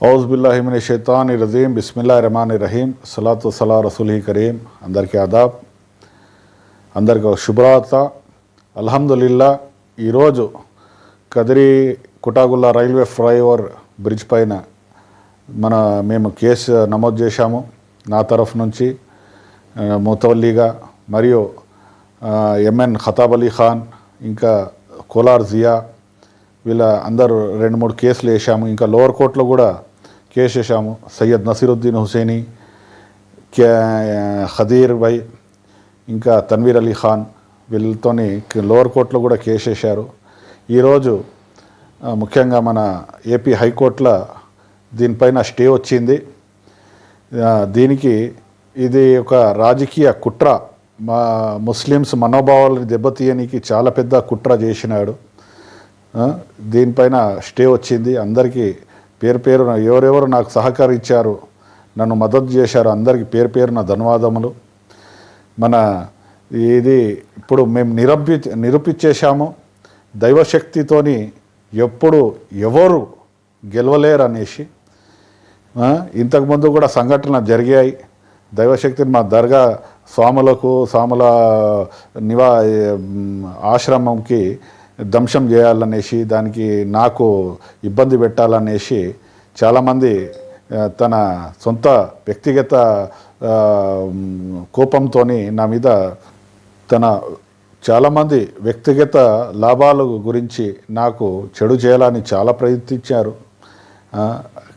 ఔజ్బిల్లాహిమిన్ షైతాన్ రజీం బిస్మిల్లా రహమాన్ రహీం సలాతు సలా రసూల్ కరీం అందరికీ ఆదాబ్ అందరికీ శుభ్రాత శుభ్రత అల్హమ్దులిల్లా ఈరోజు Kadiri Kutagulla railway flyover bridge పైన మన మేము కేసు నమోదు చేశాము. నా తరఫు నుంచి ఆ, ముతవల్లిగా మరియు ఎంఎన్ ఖతాబ్ అలీ ఖాన్ ఇంకా కోలార్ జియా వీళ్ళ అందరూ రెండు మూడు కేసులు వేసాము ఇంకా లోవర్ కోర్టులో కూడా కేసు వేసాము సయ్యద్ నసీరుద్దీన్ హుసేని కే ఖదీర్ బై ఇంకా తన్వీర్ అలీ ఖాన్ వీళ్ళతోని లోవర్ కోర్టులో కూడా కేసు వేశారు ఈరోజు ముఖ్యంగా మన ఏపీ హైకోర్టులో దీనిపైన స్టే వచ్చింది దీనికి ఇది ఒక రాజకీయ కుట్ర మా ముస్లిమ్స్ మనోభావాలను దెబ్బతీయనికి చాలా పెద్ద కుట్ర చేసినాడు దీనిపైన స్టే వచ్చింది అందరికీ పేరు పేరున ఎవరెవరు నాకు సహకరించారు నన్ను మద్దతు చేశారు అందరికీ పేరు పేరున ధన్యవాదములు. మన ఇది ఇప్పుడు మేము నిరూపి నిరూపించేశాము. దైవశక్తితోని ఎప్పుడు ఎవరు గెలవలేరు అనేసి ఇంతకుముందు కూడా సంఘటనలు జరిగాయి. దైవశక్తిని మా దర్గా స్వాములకు స్వాముల నివా ఆశ్రమంకి ధ్వంసం చేయాలనేసి దానికి నాకు ఇబ్బంది పెట్టాలనేసి చాలామంది తన సొంత వ్యక్తిగత కోపంతో నా మీద తన చాలామంది వ్యక్తిగత లాభాల గురించి నాకు చెడు చేయాలని చాలా ప్రయత్నించారు.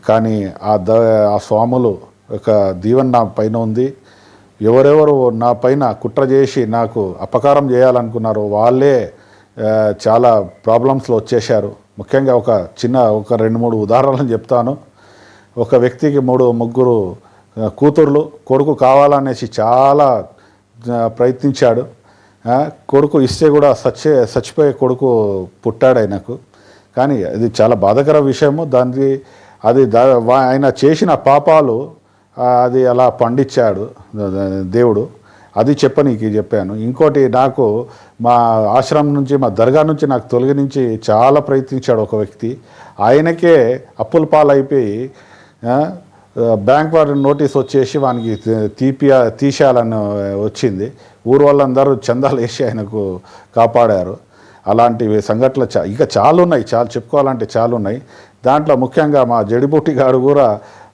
కానీ ఆ ద ఆ స్వాములు ఒక దీవెన నా పైన ఉంది. ఎవరెవరు నా పైన కుట్ర చేసి నాకు అపకారం చేయాలనుకున్నారో వాళ్ళే చాలా ప్రాబ్లమ్స్లో వచ్చేశారు. ముఖ్యంగా ఒక చిన్న ఒక రెండు మూడు ఉదాహరణలు చెప్తాను. ఒక వ్యక్తికి మూడు ముగ్గురు కూతుర్లు కొడుకు కావాలనేసి చాలా ప్రయత్నించాడు. కొడుకు ఇస్తే కూడా చచ్చే చచ్చిపోయే కొడుకు పుట్టాడు ఆయనకు. కానీ అది చాలా బాధాకర విషయము. దానికి అది దా ఆయన చేసిన పాపాలు అది అలా పండించాడు దేవుడు. అది చెప్పనీకి చెప్పాను. ఇంకోటి నాకు మా ఆశ్రమం నుంచి మా దర్గా నుంచి నాకు తొలగించి చాలా ప్రయత్నించాడు ఒక వ్యక్తి. ఆయనకే అప్పుల పాలైపోయి బ్యాంక్ వారి నోటీస్ వచ్చేసి వానికి తీపి తీసేయాలని వచ్చింది. ఊరు వాళ్ళందరూ చందాలు వేసి ఆయనకు కాపాడారు. అలాంటి సంఘటనలు చా ఇంకా చాలా ఉన్నాయి. చాలా చెప్పుకోవాలంటే చాలా ఉన్నాయి. దాంట్లో ముఖ్యంగా మా జడిబుట్టి గారు కూడా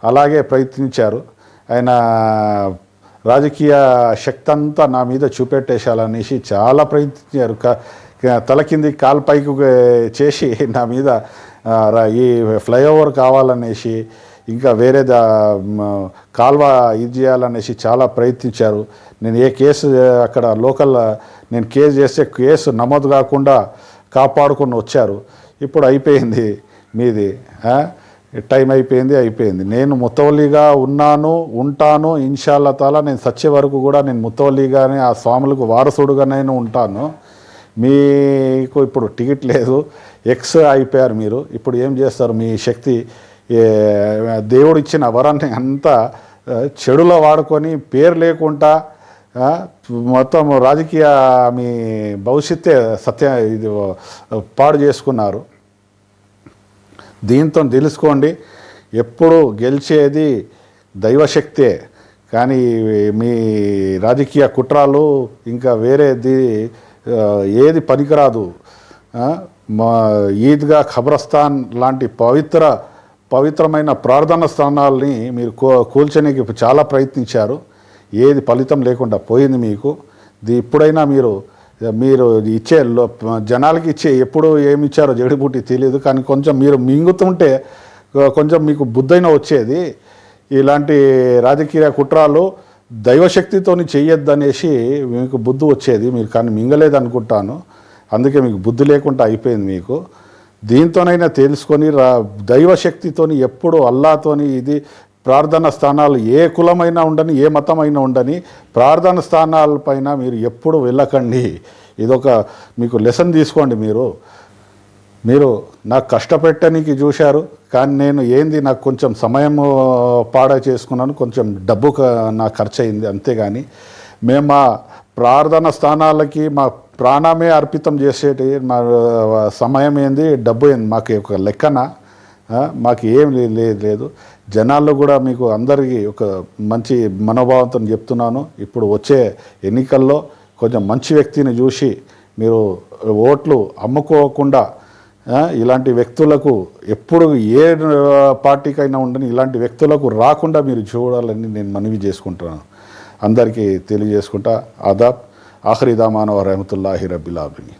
అలాగే ప్రయత్నించారు. ఆయన రాజకీయ శక్తి అంతా నా మీద చూపెట్టేశాలనేసి చాలా ప్రయత్నించారు. తలకింది క- తల కింది కాలు పైకి చేసి నా మీద ఈ ఫ్లైఓవర్ కావాలనేసి ఇంకా వేరే దా కాల్వ ఇది చేయాలనేసి చాలా ప్రయత్నించారు. నేను ఏ కేసు అక్కడ లోకల్ నేను కేసు చేస్తే కేసు నమోదు కాకుండా కాపాడుకొని వచ్చారు. ఇప్పుడు అయిపోయింది మీది టైం అయిపోయింది అయిపోయింది. నేను ముత్తవల్లిగా ఉన్నాను ఉంటాను ఇన్షాల్లా తాలా నేను సచ్చే వరకు కూడా నేను ముత్తవల్లిగానే ఆ స్వాములకు వారసుడుగా నేను ఉంటాను. మీకు ఇప్పుడు టికెట్ లేదు ఎక్స్ అయిపోయారు మీరు. ఇప్పుడు ఏం చేస్తారు? మీ శక్తి దేవుడు ఇచ్చిన వరాన్ని అంతా చెడులో వాడుకొని పేరు లేకుండా మొత్తం రాజకీయ మీ భవిష్యత్తే సత్య ఇది పాడు చేసుకున్నారు. దీంతో తెలుసుకోండి ఎప్పుడు గెలిచేది దైవశక్తే. కానీ మీ రాజకీయ కుట్రాలు ఇంకా వేరేది ఏది పనికిరాదు. మా ఈద్గా ఖబరస్థాన్ లాంటి పవిత్ర పవిత్రమైన ప్రార్థన స్థానాల్ని మీరు కూ కూల్చడానికి చాలా ప్రయత్నించారు. ఏది ఫలితం లేకుండా పోయింది మీకు. ఇది ఇప్పుడైనా మీరు మీరు ఇచ్చే జనాలకి ఇచ్చే ఎప్పుడు ఏమి ఇచ్చారో జడిబుట్టి తెలియదు కానీ కొంచెం మీరు మింగుతుంటే కొంచెం మీకు బుద్ధైన వచ్చేది ఇలాంటి రాజకీయ కుట్రాలు దైవశక్తితోని చేయొద్దనేసి మీకు బుద్ధి వచ్చేది మీరు కానీ మింగలేదు అనుకుంటాను అందుకే మీకు బుద్ధి లేకుండా అయిపోయింది మీకు. దీంతోనైనా తెలుసుకొని రా దైవశక్తితోని ఎప్పుడు అల్లాతోని ఇది ప్రార్థన స్థానాలు ఏ కులమైనా ఉండని ఏ మతమైనా ఉండని ప్రార్థన స్థానాలపైన మీరు ఎప్పుడు వెళ్ళకండి. ఇదొక మీకు లెసన్ తీసుకోండి మీరు. మీరు నాకు కష్టపెట్టడానికి చూశారు కానీ నేను ఏంది నాకు కొంచెం సమయం పాడా చేసుకున్నాను కొంచెం డబ్బు నా ఖర్చు అయింది అంతేగాని మేము మా ప్రార్థన స్థానాలకి మా ప్రాణమే అర్పితం చేసేటి మా సమయం ఏంది డబ్బు ఏంది మాకు ఒక లెక్కన మాకు ఏం లేదు లేదు. జనాల్లో కూడా మీకు అందరికీ ఒక మంచి మనోభావంతో చెప్తున్నాను. ఇప్పుడు వచ్చే ఎన్నికల్లో కొంచెం మంచి వ్యక్తిని చూసి మీరు ఓట్లు అమ్ముకోకుండా ఇలాంటి వ్యక్తులకు ఎప్పుడు ఏ పార్టీకైనా ఉండని ఇలాంటి వ్యక్తులకు రాకుండా మీరు చూడాలని నేను మనవి చేసుకుంటున్నాను. అందరికీ తెలియజేసుకుంటా. ఆదాబ్. ఆఖరి రహమతుల్లాహి రబ్బిలాబిని